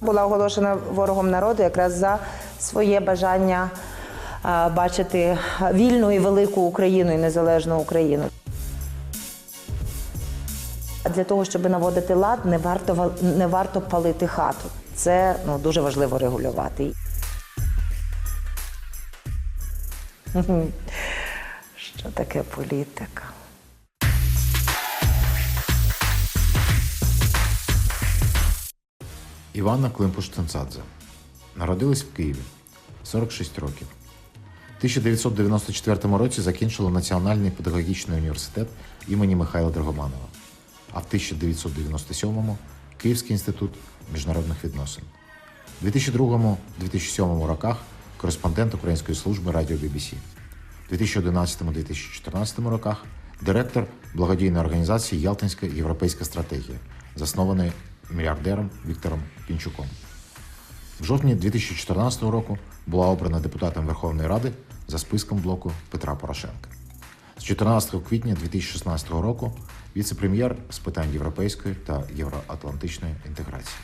Була оголошена ворогом народу якраз за своє бажання бачити вільну і велику Україну і незалежну Україну. Для того, щоб наводити лад, не варто не варто палити хату. Це ну, дуже важливо регулювати. Що таке політика? Івана Климпуш-Цинцадзе. Народилась в Києві 46 років. В 1994 році закінчила Національний педагогічний університет імені Михайла Драгоманова, а в 1997-му Київський інститут міжнародних відносин. У 2002-2007 роках кореспондент Української служби радіо BBC. У 2011-2014 роках директор благодійної організації Ялтинська європейська стратегія, заснованої мільярдером Віктором Пінчуком. В жовтні 2014 року була обрана депутатом Верховної Ради за списком блоку Петра Порошенка. З 14 квітня 2016 року віце-прем'єр з питань європейської та євроатлантичної інтеграції.